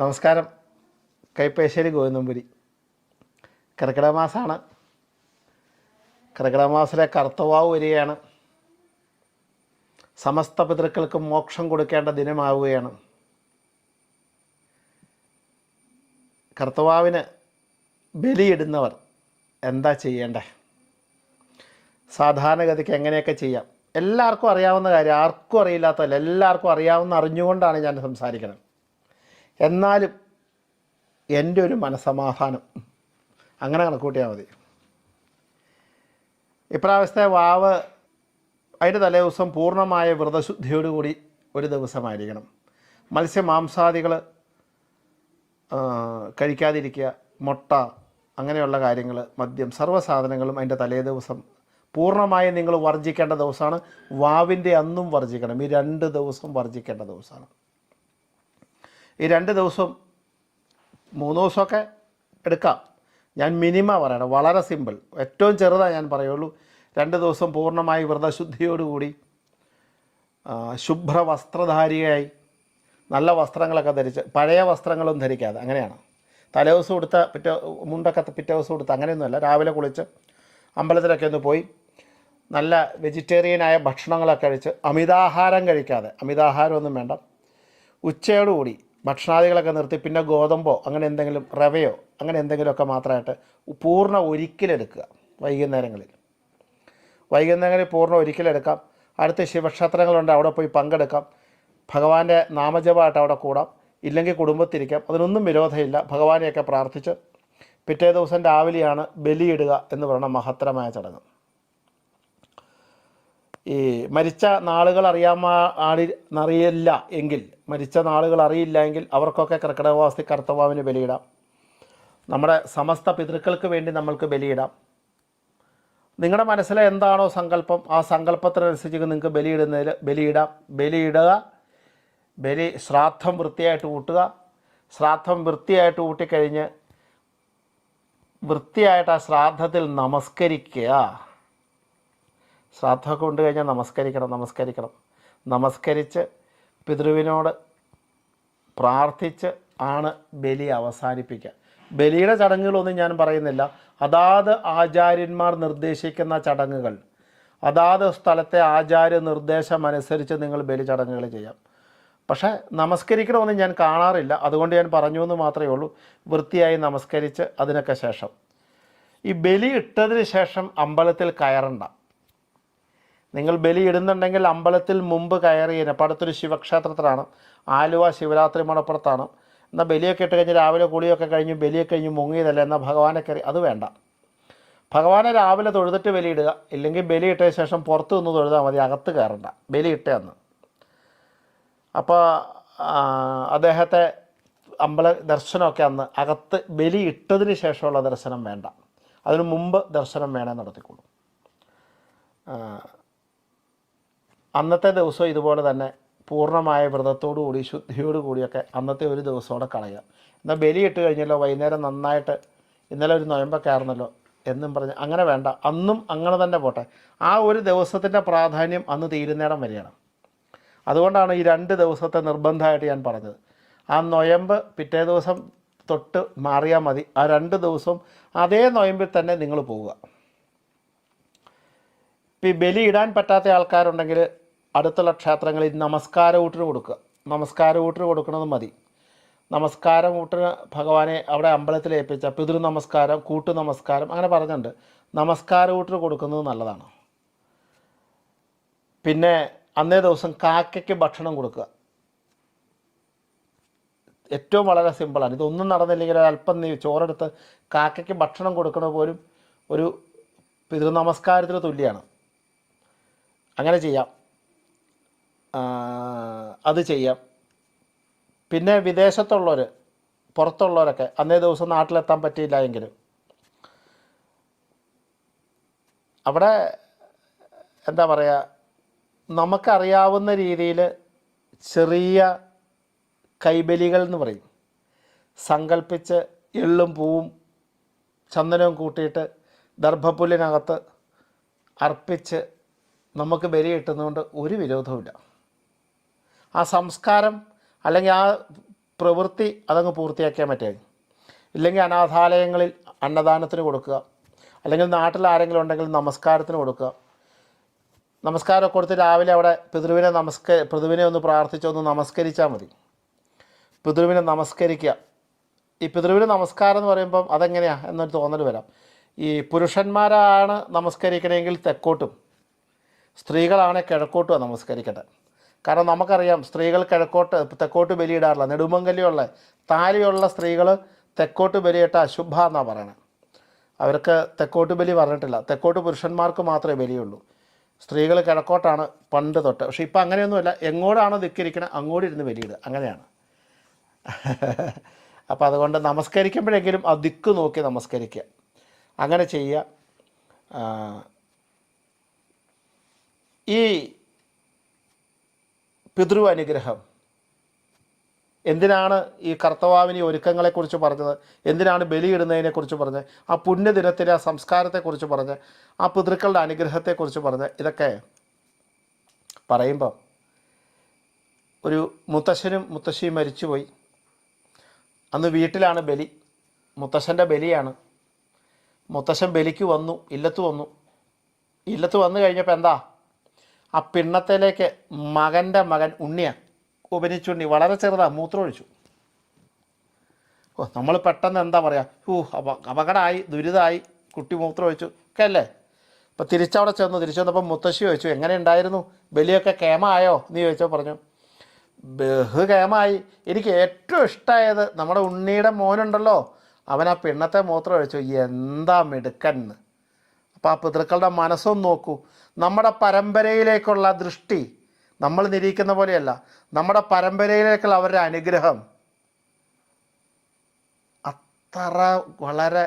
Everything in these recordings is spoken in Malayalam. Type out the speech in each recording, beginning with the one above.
നമസ്കാരം. കൈപ്പേശ്ശേരി ഗോവിന്ദമ്പുരി കർക്കിടക മാസമാണ്. കർക്കിടക മാസത്തിലെ കർത്തവാവ് വരികയാണ്. സമസ്ത പിതൃക്കൾക്കും മോക്ഷം കൊടുക്കേണ്ട ദിനമാവുകയാണ്. കർത്തവാവിന് ബലിയിടുന്നവർ എന്താ ചെയ്യേണ്ടേ? സാധാരണഗതിക്ക് എങ്ങനെയൊക്കെ ചെയ്യാം? എല്ലാവർക്കും അറിയാവുന്ന കാര്യം. ആർക്കും അറിയില്ലാത്തതല്ല. എല്ലാവർക്കും അറിയാവുന്ന അറിഞ്ഞുകൊണ്ടാണ് ഞാൻ സംസാരിക്കുന്നത്. എന്നാലും എന്റെ ഒരു മനസമാധാനം. അങ്ങനെ കണക്കൂട്ടിയാൽ മതി. ഇപ്രാവശ്യത്തെ വാവ് അതിന്റെ തലേദിവസം പൂർണമായ വ്രതശുദ്ധിയോടുകൂടി ഒരു ദിവസമായിരിക്കണം. മത്സ്യമാംസാദികൾ കഴിക്കാതിരിക്കുക മുട്ട അങ്ങനെയുള്ള കാര്യങ്ങൾ മദ്യം സർവസാധനങ്ങളും അതിന്റെ തലേ ദിവസം പൂർണമായും നിങ്ങൾ വർജിക്കേണ്ട ദിവസമാണ്. വാവിന്റെ അന്നും വർജിക്കണം ഈ രണ്ട് ദിവസം വർജിക്കേണ്ട ദിവസമാണ്. ഈ രണ്ട് ദിവസം മൂന്ന് ദിവസമൊക്കെ എടുക്കാം. ഞാൻ മിനിമ പറയണം. വളരെ സിമ്പിൾ. ഏറ്റവും ചെറുതാണ് ഞാൻ പറയുള്ളൂ. രണ്ട് ദിവസം പൂർണമായി വ്രതശുദ്ധിയോടുകൂടി ശുഭ്ര വസ്ത്രധാരിയായി നല്ല വസ്ത്രങ്ങളൊക്കെ ധരിച്ച് പഴയ വസ്ത്രങ്ങളൊന്നും ധരിക്കാതെ അങ്ങനെയാണ്. തലേദിവസം കൊടുത്ത പിറ്റേ മുണ്ടൊക്കെ പിറ്റേ ദിവസം കൊടുത്ത അങ്ങനെയൊന്നുമല്ല. രാവിലെ കുളിച്ച് അമ്പലത്തിലൊക്കെ ഒന്ന് പോയി നല്ല വെജിറ്റേറിയനായ ഭക്ഷണങ്ങളൊക്കെ കഴിച്ച് അമിതാഹാരം കഴിക്കാതെ അമിതാഹാരമൊന്നും വേണ്ട. ഉച്ചയോടുകൂടി ഭക്ഷണാദികളൊക്കെ നിർത്തി പിന്നെ ഗോതമ്പോ അങ്ങനെ എന്തെങ്കിലും റവയോ അങ്ങനെ എന്തെങ്കിലുമൊക്കെ മാത്രമായിട്ട് പൂർണ ഒരിക്കലെടുക്കുക വൈകുന്നേരങ്ങളിൽ. വൈകുന്നേരങ്ങളിൽ പൂർണ ഒരിക്കലെടുക്കാം. അടുത്ത ശിവക്ഷേത്രങ്ങളുണ്ട് അവിടെ പോയി പങ്കെടുക്കാം. ഭഗവാന്റെ നാമജപമായിട്ട് അവിടെ കൂടാം. ഇല്ലെങ്കിൽ കുടുംബത്തിരിക്കാം. അതിനൊന്നും വിരോധമില്ല. ഭഗവാനെയൊക്കെ പ്രാർത്ഥിച്ച് പിറ്റേ ദിവസം രാവിലെയാണ് ബലിയിടുക എന്ന് പറയുന്ന മഹത്തരമായ ചടങ്ങ്. ഈ മരിച്ച നാളുകൾ അറിയാമ അറിയില്ല എങ്കിൽ മരിച്ച നാളുകൾ അറിയില്ല എങ്കിൽ അവർക്കൊക്കെ കർക്കിടകവാസി കർത്തവാവിന് ബലിയിടാം. നമ്മുടെ സമസ്ത പിതൃക്കൾക്ക് വേണ്ടി നമ്മൾക്ക് ബലിയിടാം. നിങ്ങളുടെ മനസ്സിലെ എന്താണോ സങ്കല്പം ആ സങ്കല്പത്തിനനുസരിച്ച് നിങ്ങൾക്ക് ബലിയിടുന്നതിൽ ബലിയിടാം. ബലിയിടുക ബലി ശ്രാദ്ധം വൃത്തിയായിട്ട് കൂട്ടുക ശ്രാദ്ധം വൃത്തിയായിട്ട് കൂട്ടിക്കഴിഞ്ഞ് വൃത്തിയായിട്ട് ആ ശ്രാദ്ധത്തിൽ നമസ്കരിക്കുക. ശ്രാദ്ധമൊക്കെ കൊണ്ടു കഴിഞ്ഞാൽ നമസ്കരിക്കണം നമസ്കരിക്കണം. നമസ്കരിച്ച് പിതൃവിനോട് പ്രാർത്ഥിച്ച് ആണ് ബലി അവസാനിപ്പിക്കുക. ബലിയുടെ ചടങ്ങുകളൊന്നും ഞാൻ പറയുന്നില്ല. അതാത് ആചാര്യന്മാർ നിർദ്ദേശിക്കുന്ന ചടങ്ങുകൾ. അതാത് സ്ഥലത്തെ ആചാര്യ നിർദ്ദേശം അനുസരിച്ച് നിങ്ങൾ ബലി ചടങ്ങുകൾ ചെയ്യാം. പക്ഷേ നമസ്കരിക്കണമെന്ന് ഞാൻ കാണാറില്ല. അതുകൊണ്ട് ഞാൻ പറഞ്ഞു എന്ന് മാത്രമേ ഉള്ളൂ. വൃത്തിയായി നമസ്കരിച്ച് അതിനൊക്കെ ശേഷം. ഈ ബലി ഇട്ടതിന് ശേഷം അമ്പലത്തിൽ കയറണ്ട. നിങ്ങൾ ബലിയിടുന്നുണ്ടെങ്കിൽ അമ്പലത്തിൽ മുമ്പ് കയറിയതിന് അടുത്തൊരു ശിവക്ഷേത്രത്തിലാണ്. ആലുവ ശിവരാത്രി മണപ്പുറത്താണ് എന്നാൽ ബലിയൊക്കെ ഇട്ട് കഴിഞ്ഞ് രാവിലെ കുളിയൊക്കെ കഴിഞ്ഞ് ബലിയൊക്കെ കഴിഞ്ഞ് മുങ്ങിയതല്ല? എന്നാൽ ഭഗവാനെ കയറി. അത് വേണ്ട. ഭഗവാനെ രാവിലെ തൊഴുതിട്ട് ബലിയിടുക ഇല്ലെങ്കിൽ ബലിയിട്ടതിന് ശേഷം പുറത്ത് നിന്ന് തൊഴുതാൽ മതി. അകത്ത് കയറണ്ട. ബലി ഇട്ടേ അന്ന് അപ്പോൾ അദ്ദേഹത്തെ അമ്പല ദർശനമൊക്കെ അന്ന് അകത്ത് ബലി ഇട്ടതിന് ശേഷമുള്ള ദർശനം വേണ്ട. അതിനു മുമ്പ് ദർശനം വേണേ നടത്തിക്കൊള്ളൂ അന്നത്തെ ദിവസം ഇതുപോലെ തന്നെ പൂർണമായ വ്രതത്തോടു കൂടി ശുദ്ധിയോടു കൂടിയൊക്കെ അന്നത്തെ ഒരു ദിവസമോടെ കളയുക. എന്നാൽ ബലി ഇട്ട് കഴിഞ്ഞല്ലോ വൈകുന്നേരം നന്നായിട്ട് ഇന്നലെ ഒരു നൊയമ്പൊക്കെ ആയിരുന്നല്ലോ എന്നും പറഞ്ഞ് അങ്ങനെ വേണ്ട അന്നും അങ്ങനെ തന്നെ പോട്ടെ. ആ ഒരു ദിവസത്തിന്റെ പ്രാധാന്യം അന്ന് തീരുന്നേടം വരെയാണ്. അതുകൊണ്ടാണ് ഈ രണ്ട് ദിവസത്തെ നിർബന്ധമായിട്ട് ഞാൻ പറഞ്ഞത്. ആ നൊയമ്പ് പിറ്റേ ദിവസം തൊട്ട് മാറിയാൽ മതി. ആ രണ്ട് ദിവസവും അതേ നൊയമ്പിൽ തന്നെ നിങ്ങൾ പോവുക. ഇപ്പം ഈ ബലി ഇടാൻ പറ്റാത്ത ആൾക്കാരുണ്ടെങ്കിൽ അടുത്തുള്ള ക്ഷേത്രങ്ങളിൽ നമസ്കാര ഊട്ടിന് കൊടുക്കുക. നമസ്കാര ഊട്ടിന് കൊടുക്കുന്നത് മതി. നമസ്കാരം ഊട്ടിന് ഭഗവാനെ അവിടെ അമ്പലത്തിൽ ഏൽപ്പിച്ച പിതൃ നമസ്കാരം കൂട്ടു നമസ്കാരം അങ്ങനെ പറഞ്ഞിട്ടുണ്ട്. നമസ്കാര ഊട്ടിന് കൊടുക്കുന്നത് നല്ലതാണ്. പിന്നെ അന്നേ ദിവസം കാക്കയ്ക്ക് ഭക്ഷണം കൊടുക്കുക. ഏറ്റവും വളരെ സിമ്പിളാണ്. ഇതൊന്നും നടന്നില്ലെങ്കിൽ അല്പം നീ ചോറെടുത്ത് കാക്കയ്ക്ക് ഭക്ഷണം കൊടുക്കുന്നത് പോലും ഒരു പിതൃനമസ്കാരത്തിന് തുല്യമാണ് അങ്ങനെ ചെയ്യാം. അത് ചെയ്യാം. പിന്നെ വിദേശത്തുള്ളവർ പുറത്തുള്ളവരൊക്കെ അന്നേ ദിവസം നാട്ടിലെത്താൻ പറ്റിയില്ല എങ്കിൽ അവിടെ എന്താ പറയുക നമുക്കറിയാവുന്ന രീതിയിൽ ചെറിയ കൈബലികൾ എന്ന് പറയും. സങ്കല്പിച്ച് എള്ളും പൂവും ചന്ദനവും കൂട്ടിയിട്ട് ദർഭപ്പുല്ലിനകത്ത് അർപ്പിച്ച് നമുക്ക് ബലി കിട്ടുന്നതുകൊണ്ട് ഒരു വിരോധവുമില്ല. ആ സംസ്കാരം അല്ലെങ്കിൽ ആ പ്രവൃത്തി അതങ്ങ് പൂർത്തിയാക്കിയാൽ മറ്റേ ഇല്ലെങ്കിൽ അനാഥാലയങ്ങളിൽ അന്നദാനത്തിന് കൊടുക്കുക. അല്ലെങ്കിൽ നാട്ടിൽ ആരെങ്കിലും ഉണ്ടെങ്കിൽ നമസ്കാരത്തിന് കൊടുക്കുക. നമസ്കാരം കൊടുത്ത് രാവിലെ അവിടെ പിതൃവിനെ നമസ്ക പിതൃവിനെ ഒന്ന് പ്രാർത്ഥിച്ചൊന്ന് നമസ്കരിച്ചാൽ മതി. പിതൃവിനെ നമസ്കരിക്കുക. ഈ പിതൃവിന് നമസ്കാരം എന്ന് പറയുമ്പം അതെങ്ങനെയാണ് എന്നൊരു തോന്നൽ വരാം. ഈ പുരുഷന്മാരാണ് നമസ്കരിക്കണമെങ്കിൽ തെക്കോട്ടും. സ്ത്രീകളാണ് കിഴക്കോട്ടുമാണ് നമസ്കരിക്കേണ്ടത്. കാരണം നമുക്കറിയാം സ്ത്രീകൾ കിഴക്കോട്ട് തെക്കോട്ട് ബലിയിടാറില്ല. നെടുമങ്കല്യുള്ള താലിയുള്ള സ്ത്രീകൾ തെക്കോട്ട് ബലിയിട്ട അശുഭ എന്നാണ് പറയുന്നത് അവർക്ക് തെക്കോട്ട് ബലി പറഞ്ഞിട്ടില്ല. തെക്കോട്ട് പുരുഷന്മാർക്ക് മാത്രമേ ബലിയുള്ളൂ. സ്ത്രീകൾ കിഴക്കോട്ടാണ് പണ്ട് തൊട്ട്. പക്ഷേ ഇപ്പം അങ്ങനെയൊന്നുമില്ല. എങ്ങോട്ടാണോ ദിക്കിരിക്കണം അങ്ങോട്ട് ഇരുന്ന് ബലിയിടുക. അങ്ങനെയാണ്. അപ്പോൾ അതുകൊണ്ട് നമസ്കരിക്കുമ്പോഴെങ്കിലും ആ ദിക്ക് നോക്കി നമസ്കരിക്കുക. അങ്ങനെ ചെയ്യുക. ഈ പിതൃ അനുഗ്രഹം എന്തിനാണ് ഈ കർത്തവാവിനി ഒരുക്കങ്ങളെക്കുറിച്ച് പറഞ്ഞത്? എന്തിനാണ് ബലിയിടുന്നതിനെക്കുറിച്ച് പറഞ്ഞത്? ആ പുണ്യദിനത്തിലെ ആ സംസ്കാരത്തെക്കുറിച്ച് പറഞ്ഞ് ആ പിതൃക്കളുടെ അനുഗ്രഹത്തെക്കുറിച്ച് പറഞ്ഞ് ഇതൊക്കെ പറയുമ്പം ഒരു മുത്തശ്ശനും മുത്തശ്ശിയും മരിച്ചുപോയി. അന്ന് വീട്ടിലാണ് ബലി. മുത്തശ്ശന്റെ ബലിയാണ്. മുത്തശ്ശൻ ബലിക്ക് വന്നു ഇല്ലത്ത് വന്നു. ഇല്ലത്ത് വന്നു കഴിഞ്ഞപ്പോൾ എന്താ? ആ പിണ്ണത്തിലേക്ക് മകന്റെ മകൻ ഉണ്ണിയ ഉപനിച്ചുണ്ണി വളരെ ചെറുതാ മൂത്രമൊഴിച്ചു. ഓ നമ്മൾ പെട്ടെന്ന് എന്താ പറയുക ഹൂ അപ അപകടമായി ദുരിതമായി കുട്ടി മൂത്രമൊഴിച്ചു. ഒക്കെ അല്ലേ? അപ്പോൾ തിരിച്ചവിടെ ചെന്നു. തിരിച്ചു വന്നപ്പോൾ മുത്തശ്ശി ചോദിച്ചു എങ്ങനെ ഉണ്ടായിരുന്നു? ബലിയൊക്കെ കേമായോ? നീ ചോദിച്ചോ പറഞ്ഞു ബഹു കേമായി. എനിക്ക് ഏറ്റവും ഇഷ്ടമായത് നമ്മുടെ ഉണ്ണിയുടെ മോനുണ്ടല്ലോ. അവൻ ആ പിണ്ണത്തെ മൂത്രം ഒഴിച്ചു എന്താ മിടുക്കൻ? അപ്പോൾ ആ പിതൃക്കളുടെ മനസ്സൊന്ന് നോക്കൂ. നമ്മുടെ പരമ്പരയിലേക്കുള്ള ദൃഷ്ടി നമ്മൾ നിരീക്കുന്ന പോലെയല്ല. നമ്മുടെ പരമ്പരയിലേക്കുള്ള അവരുടെ അനുഗ്രഹം അത്ര വളരെ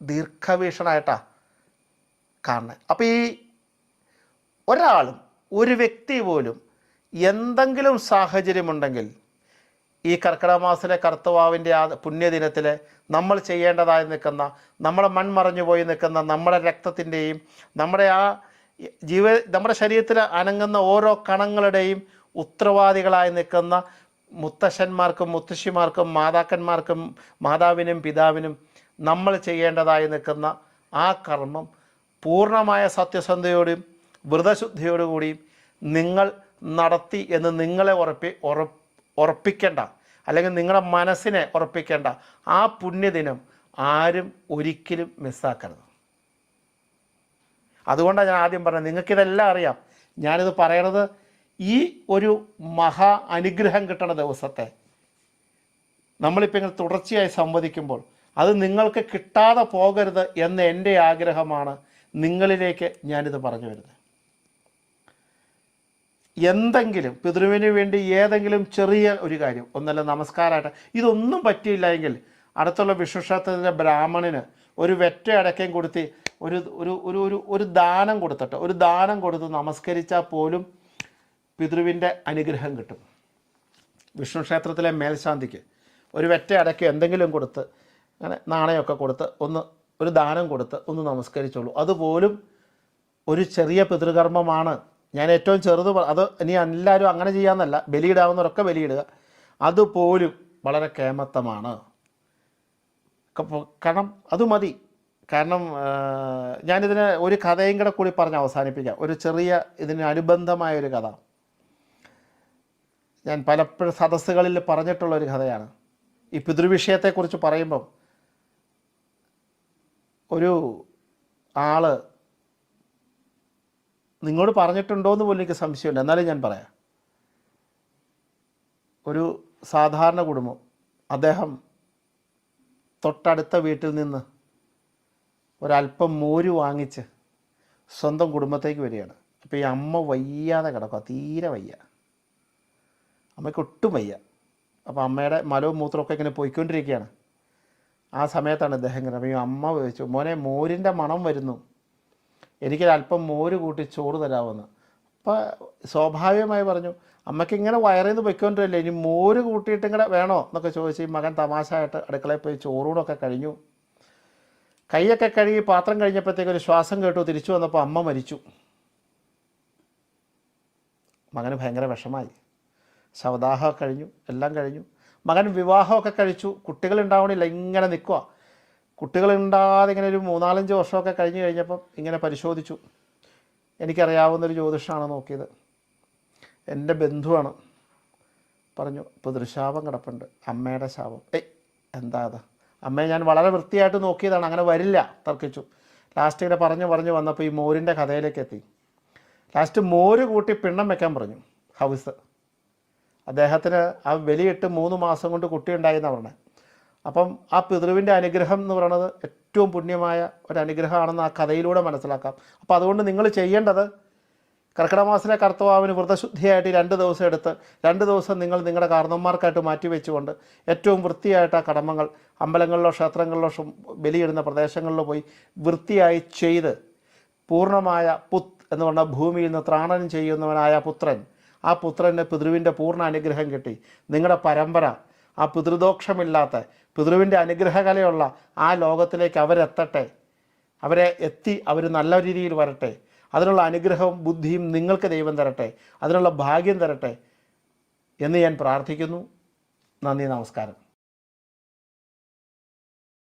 ദീർഘവീക്ഷണമായിട്ടാണ് കാണുന്നത് അപ്പോൾ ഈ ഒരാളും ഒരു വ്യക്തി പോലും എന്തെങ്കിലും സാഹചര്യമുണ്ടെങ്കിൽ ഈ കർക്കിടക മാസത്തിലെ കർത്തവാവിന്റെ ആ പുണ്യദിനത്തിൽ നമ്മൾ ചെയ്യേണ്ടതായി നിൽക്കുന്ന നമ്മുടെ മൺമറഞ്ഞു പോയി നിൽക്കുന്ന നമ്മുടെ രക്തത്തിന്റെയും നമ്മുടെ ആ ജീവ നമ്മുടെ ശരീരത്തിൽ അനങ്ങുന്ന ഓരോ കണങ്ങളുടെയും ഉത്തരവാദികളായി നിൽക്കുന്ന മുത്തശ്ശന്മാർക്കും മുത്തശ്ശിമാർക്കും മാതാക്കന്മാർക്കും മാതാവിനും പിതാവിനും നമ്മൾ ചെയ്യേണ്ടതായി നിൽക്കുന്ന ആ കർമ്മം പൂർണമായ സത്യസന്ധയോടും വ്രതശുദ്ധിയോടുകൂടിയും നിങ്ങൾ നടത്തി എന്ന് നിങ്ങളെ ഉറപ്പി ഉറ ഉറപ്പിക്കേണ്ട അല്ലെങ്കിൽ നിങ്ങളുടെ മനസ്സിനെ ഉറപ്പിക്കേണ്ട ആ പുണ്യദിനം ആരും ഒരിക്കലും മിസ്സാക്കരുത് അതുകൊണ്ടാണ് ഞാൻ ആദ്യം പറഞ്ഞത്. നിങ്ങൾക്കിതെല്ലാം അറിയാം. ഞാനിത് പറയണത് ഈ ഒരു മഹാ അനുഗ്രഹം കിട്ടണ ദിവസത്തെ നമ്മളിപ്പോൾ ഇങ്ങനെ തുടർച്ചയായി സംവദിക്കുമ്പോൾ അത് നിങ്ങൾക്ക് കിട്ടാതെ പോകരുത് എന്ന എന്റെ ആഗ്രഹമാണ് നിങ്ങളിലേക്ക് ഞാനിത് പറഞ്ഞു വരുന്നത്. എന്തെങ്കിലും പിതൃവിന് വേണ്ടി ഏതെങ്കിലും ചെറിയ ഒരു കാര്യം ഒന്നല്ല നമസ്കാരമായിട്ട് ഇതൊന്നും പറ്റിയില്ല എങ്കിൽ അടുത്തുള്ള വിഷ്ണുക്ഷേത്രത്തിലെ ബ്രാഹ്മണന് ഒരു വെറ്റ അടക്കം കൊടുത്ത് ഒരു ഒരു ഒരു ഒരു ഒരു ദാനം കൊടുത്തിട്ട് ഒരു ദാനം കൊടുത്ത് നമസ്കരിച്ചാൽ പോലും പിതൃവിന്റെ അനുഗ്രഹം കിട്ടും. വിഷ്ണു ക്ഷേത്രത്തിലെ മേൽശാന്തിക്ക് ഒരു വെറ്റ അടയ്ക്ക് എന്തെങ്കിലും കൊടുത്ത് അങ്ങനെ നാണയമൊക്കെ കൊടുത്ത് ഒന്ന് ഒരു ദാനം കൊടുത്ത് ഒന്ന് നമസ്കരിച്ചോളൂ. അതുപോലും ഒരു ചെറിയ പിതൃകർമ്മമാണ്. ഞാൻ ഏറ്റവും ചെറുത് അത് ഇനി എല്ലാവരും അങ്ങനെ ചെയ്യാമെന്നല്ല ബലിയിടാവുന്നവരൊക്കെ ബലിയിടുക. അതുപോലും വളരെ കേമത്തമാണ്. കാരണം അത് മതി. കാരണം ഞാനിതിന് ഒരു കഥയും കൂടെ കൂടി പറഞ്ഞ് അവസാനിപ്പിക്കാം. ഒരു ചെറിയ ഇതിന് അനുബന്ധമായ ഒരു കഥ. ഞാൻ പലപ്പോഴും സദസ്സുകളിൽ പറഞ്ഞിട്ടുള്ള ഒരു കഥയാണ്. ഈ പിതൃവിഷയത്തെക്കുറിച്ച് പറയുമ്പം ഒരു ആൾ നിങ്ങളോട് പറഞ്ഞിട്ടുണ്ടോ എന്ന് പോലും എനിക്ക് സംശയമില്ല. എന്നാലും ഞാൻ പറയാം. ഒരു സാധാരണ കുടുംബം. അദ്ദേഹം തൊട്ടടുത്ത വീട്ടിൽ നിന്ന് ഒരല്പം മോര് വാങ്ങിച്ച് സ്വന്തം കുടുംബത്തേക്ക് വരികയാണ്. അപ്പോൾ ഈ അമ്മ വയ്യാതെ കിടക്കുക തീരെ വയ്യ. അമ്മയ്ക്ക് ഒട്ടും വയ്യ. അപ്പോൾ അമ്മയുടെ മലവും മൂത്രമൊക്കെ ഇങ്ങനെ പോയിക്കൊണ്ടിരിക്കുകയാണ്. ആ സമയത്താണ് ഇദ്ദേഹം ഇങ്ങനെ അപ്പോൾ ഈ അമ്മ ചോദിച്ചു മോനെ മോരിന്റെ മണം വരുന്നു. എനിക്കൊരല്പം മോര് കൂട്ടി ചോറ് തരാമെന്ന് അപ്പോൾ സ്വാഭാവികമായി പറഞ്ഞു അമ്മയ്ക്ക് ഇങ്ങനെ വയറിൽ നിന്ന് പൊയ്ക്കൊണ്ടിരില്ലേ ഇനി മോര് കൂട്ടിയിട്ട് ഇങ്ങനെ വേണോ? എന്നൊക്കെ ചോദിച്ച് ഈ മകൻ തമാശ ആയിട്ട് അടുക്കളയിൽ പോയി ചോറൂടൊക്കെ കഴിഞ്ഞു. കൈയൊക്കെ കഴുകി പാത്രം കഴിഞ്ഞപ്പോഴത്തേക്ക് ഒരു ശ്വാസം കേട്ടു. തിരിച്ചു വന്നപ്പോൾ അമ്മ മരിച്ചു. മകന് ഭയങ്കര വിഷമായി. ശവദാഹം കഴിഞ്ഞു എല്ലാം കഴിഞ്ഞു. മകൻ വിവാഹമൊക്കെ കഴിച്ചു. കുട്ടികൾ ഉണ്ടാവണില്ല ഇങ്ങനെ നിൽക്കുക. കുട്ടികൾ ഉണ്ടാകാതെ ഇങ്ങനെ ഒരു മൂന്നാലഞ്ച് വർഷമൊക്കെ കഴിഞ്ഞ് കഴിഞ്ഞപ്പം ഇങ്ങനെ പരിശോധിച്ചു. എനിക്കറിയാവുന്നൊരു ജ്യോതിഷമാണ് നോക്കിയത്. എന്റെ ബന്ധുവാണ്. പറഞ്ഞു ഇപ്പോൾ ദൃശാപം കിടപ്പുണ്ട്. അമ്മയുടെ ശാപം. ഏയ് എന്താ അത്? അമ്മയെ ഞാൻ വളരെ വൃത്തിയായിട്ട് നോക്കിയതാണ്. അങ്ങനെ വരില്ല തർക്കിച്ചു. ലാസ്റ്റ് ഇങ്ങനെ പറഞ്ഞു പറഞ്ഞു വന്നപ്പോൾ ഈ മോരിന്റെ കഥയിലേക്ക് എത്തി. ലാസ്റ്റ് മോര് കൂട്ടി പിണ്ണം വെക്കാൻ പറഞ്ഞു ഹൗസ്. അദ്ദേഹത്തിന് ആ വെലിയിട്ട് മൂന്ന് മാസം കൊണ്ട് കുട്ടി ഉണ്ടായെന്നാണ് പറഞ്ഞത് അപ്പം ആ പിതൃവിന്റെ അനുഗ്രഹം എന്ന് പറയുന്നത് ഏറ്റവും പുണ്യമായ ഒരു അനുഗ്രഹമാണെന്ന് ആ കഥയിലൂടെ മനസ്സിലാക്കാം. അപ്പോൾ അതുകൊണ്ട് നിങ്ങൾ ചെയ്യേണ്ടത് കർക്കിടക മാസത്തിലെ കർത്തവാവിന് വ്രതശുദ്ധിയായിട്ട് രണ്ട് ദിവസം എടുത്ത് രണ്ട് ദിവസം നിങ്ങൾ നിങ്ങളുടെ കാരണന്മാർക്കായിട്ട് മാറ്റി വെച്ചുകൊണ്ട് ഏറ്റവും വൃത്തിയായിട്ട് ആ കടമകൾ അമ്പലങ്ങളിലോ ക്ഷേത്രങ്ങളിലോ ബലിയിടുന്ന പ്രദേശങ്ങളിലോ പോയി വൃത്തിയായി ചെയ്ത് പൂർണമായ പുത് എന്ന് പറഞ്ഞ ഭൂമിയിൽ നിന്ന് ത്രാണനം ചെയ്യുന്നവനായ പുത്രൻ ആ പുത്രന് പിതൃവിന്റെ പൂർണ അനുഗ്രഹം കിട്ടി. നിങ്ങളുടെ പരമ്പര ആ പിതൃദോഷമില്ലാത്ത പിതൃവിന്റെ അനുഗ്രഹകലയുള്ള ആ ലോകത്തിലേക്ക് അവരെത്തട്ടെ. അവരെ എത്തി അവർ നല്ല രീതിയിൽ വരട്ടെ. അതിനുള്ള അനുഗ്രഹവും ബുദ്ധിയും നിങ്ങൾക്ക് ദൈവം തരട്ടെ. അതിനുള്ള ഭാഗ്യം തരട്ടെ എന്ന് ഞാൻ പ്രാർത്ഥിക്കുന്നു. നന്ദി നമസ്കാരം.